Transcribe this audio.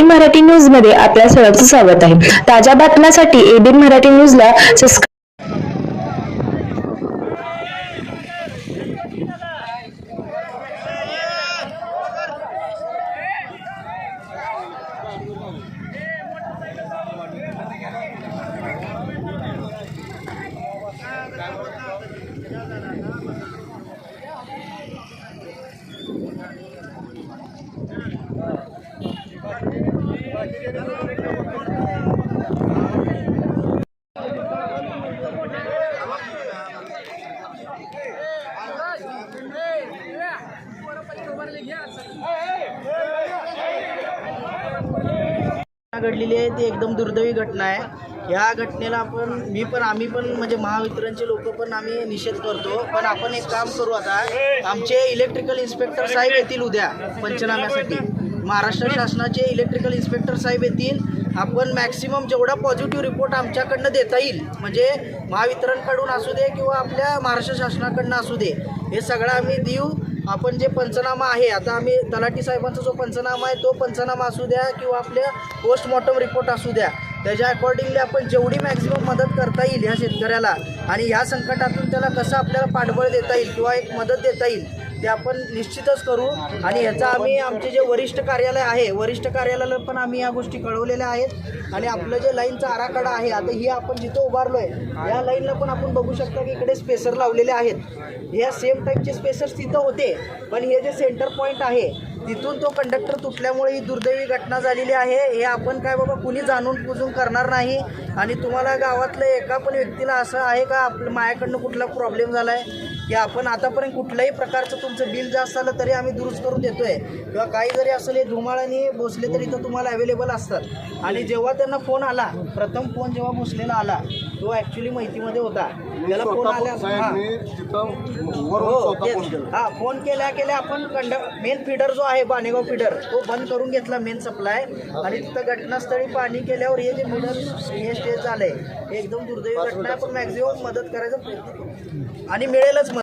मराठी न्यूजमध्ये आपल्या सर्वांचं स्वागत आहे. ताज्या बातम्यांसाठी एबीएन मराठी न्यूजला सबस्क्राईब घडलेली आहे ती एकदम दुर्दैवी घटना आहे. ह्या घटनेला आपण मी पण आम्ही पण म्हणजे महावितरणचे लोक पण आम्ही निषेध करतो. पण आपण एक काम करू आता. आमचे इलेक्ट्रिकल इन्स्पेक्टर साहेब येतील उद्या पंचनाम्यासाठी. महाराष्ट्र शासनाचे इलेक्ट्रिकल इन्स्पेक्टर साहेब येतील. आपण मॅक्सिमम जेवढा पॉझिटिव्ह रिपोर्ट आमच्याकडनं देता येईल म्हणजे महावितरणकडून असू दे किंवा आपल्या महाराष्ट्र शासनाकडनं असू दे हे सगळं आम्ही देऊ. आपण जे पंचनामा आहे आता आम्ही तलाठी साहेबांचा जो पंचनामा आहे तो पंचनामा असू द्या किंवा आपल्या पोस्टमॉर्टम रिपोर्ट असू द्या त्याच्या अकॉर्डिंगली आपण जेवढी मॅक्सिमम मदत करता येईल ह्या शेतकऱ्याला आणि ह्या संकटातून त्याला कसं आपल्याला पाठबळ देता येईल किंवा एक मदत देता येईल ते आपण निश्चितच करू. आणि याचा आम्ही आमचे जे वरिष्ठ कार्यालय आहे वरिष्ठ कार्यालयाला पण आम्ही या गोष्टी कळवलेल्या आहेत. आणि आपलं जे लाईनचा आराखडा आहे आता ही आपण जिथं उभारलो आहे या लाईनला पण आपण बघू शकता की इकडे स्पेसर लावलेले आहेत. या सेम टाईपचे स्पेसर्स तिथं होते. पण हे जे सेंटर पॉईंट आहे तिथून तो कंडक्टर तुटल्यामुळे ही दुर्दैवी घटना झालेली आहे. हे आपण काय बाबा कुणी जाणून बुजून करणार नाही? आणि तुम्हाला गावातलं एका पण व्यक्तीला असं आहे का आपलं माझ्याकडनं कुठला प्रॉब्लेम झाला आहे की आपण आतापर्यंत कुठल्याही प्रकारचं तुमचं बिल जास्त आलं तरी आम्ही दुरुस्त करून देतोय. किंवा काही जरी असेल हे धुमाळाने भोसले तरी तर तुम्हाला अवेलेबल असतात. आणि जेव्हा त्यांना फोन आला प्रथम फोन जेव्हा भोसलेला आला तो ॲक्च्युली माहितीमध्ये होता. त्याला फोन आल्या. हा. फोन केल्या केल्या आपण कंड मेन फिडर जो आहे बाणेगाव फिडर तो बंद करून घेतला मेन सप्लाय आणि तिथं घटनास्थळी पाणी केल्यावर हे जे मिडल हे स्टेज झालंय एकदम दुर्दैवी घटना आहे पण मॅक्झिमम मदत करायचा प्रयत्न करू. आणि मिळेलच